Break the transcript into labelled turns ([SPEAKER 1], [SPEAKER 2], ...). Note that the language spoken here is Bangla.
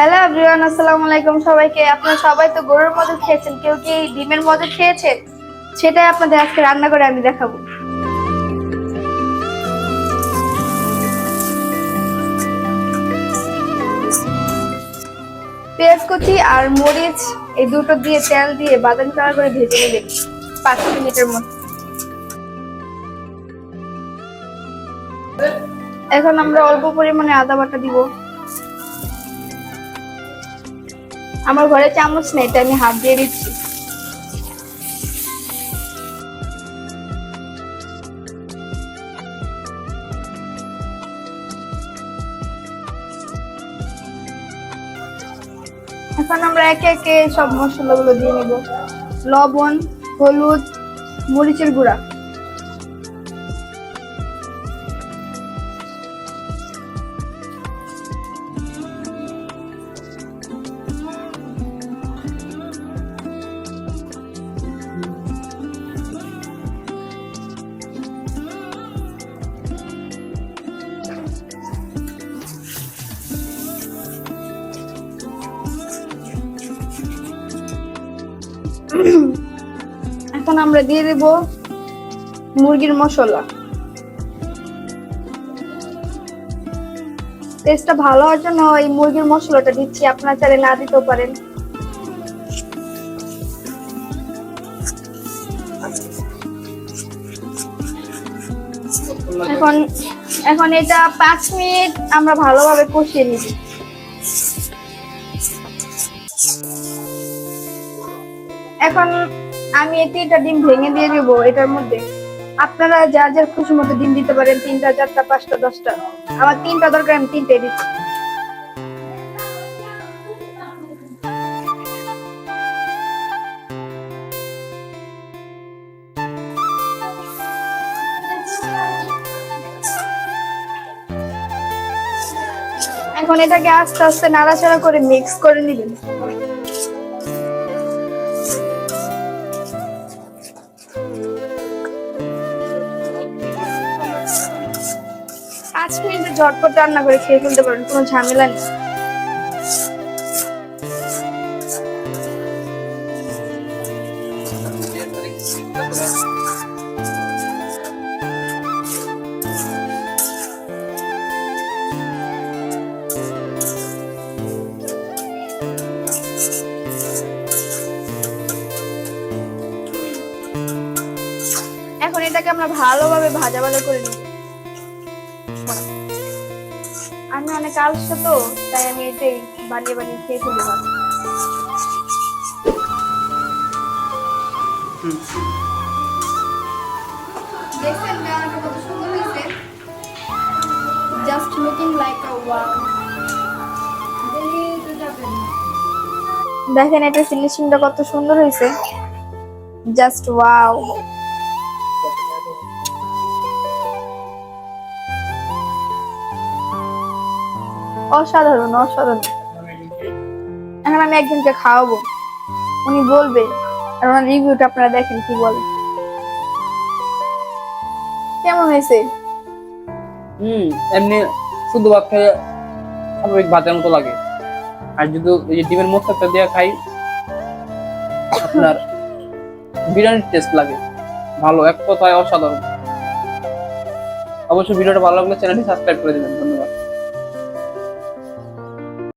[SPEAKER 1] হ্যালো এভরিওয়ান আসসালামু আলাইকুম সবাইকে। আপনারা সবাই তো গরুর মধ্যে খেয়েছেন। কেউ কি ডিমের মধ্যে খেয়েছেন সেটাই আপনাদের আজকে রান্না করে আমি দেখাবো। পেঁয়াজ কুচি আর মরিচ, এই দুটো দিয়ে তেল দিয়ে বাদামি কালার করে ভেজে নেবেন পাঁচ মিনিটের মতো। এখন আমরা অল্প পরিমাণে আদা বাটা দিব। আমার ঘরে চামচ নেই, তাই আমি হাত দিয়ে দিচ্ছি। এখন আমরা একে একে সব মশলাগুলো দিয়ে নিব। লবণ, হলুদ, মরিচের গুঁড়া। এখন আমরা দিয়ে দেব মুরগির মশলা। টেস্টটা ভালো হওয়ার জন্য এই মুরগির মশলাটা দিচ্ছি, আপনারা চাইলে না দিতেও পারেন। এখন এখন এটা পাঁচ মিনিট আমরা ভালোভাবে কষিয়ে নিবি এখন আমি এই তিনটা ডিম ভেঙে দিয়ে দেবো এটার মধ্যে। আপনারা যার যার খুশি মতো ডিম দিতে পারেন, তিনটা, চারটা, পাঁচটা, দশটা। আমার তিনটা দরকার, আমি তিনটে দিচ্ছি। এখন এটাকে আস্তে আস্তে নাড়াচাড়া করে মিক্স করে নেবেন। পাঁচ মিনিটে ঝটপট রান্না করে খেয়ে ফেলতে পারেন, কোনো ঝামেলা নেই। এখন এটাকে আমরা ভালোভাবে ভাজা ভাজা করে নিব আমি অনেক আলসা তো তাই আমি এটাই বানিয়ে বানিয়ে খেয়ে ফেলি দেখছেন রান্নাটা কত সুন্দর হয়েছে। Just looking like a wow দেখেন এটা ফিনিশিংটা কত সুন্দর হয়েছে। জাস্ট ওয়াও অসাধারণ অসাধারণ। এখন আমি একজনকে খাওয়াবো। উনি বলবে, আর ওনার রিভিউটা আপনারা দেখেন কি বলে। কেমন হয়েছে?
[SPEAKER 2] হুম, এমনি শুধু ভাত খেয়ে স্বাভাবিক ভাতের মতো লাগে। আর যদি এই ডিমের মশলাটা দিয়ে খাই, আপনার বিরিয়ানির টেস্ট লাগে। ভালো, এক কথায় অসাধারণ। অবশ্যই ভিডিওটা ভালো লাগলে চ্যানেলটি সাবস্ক্রাইব করে দেবেন। ধন্যবাদ।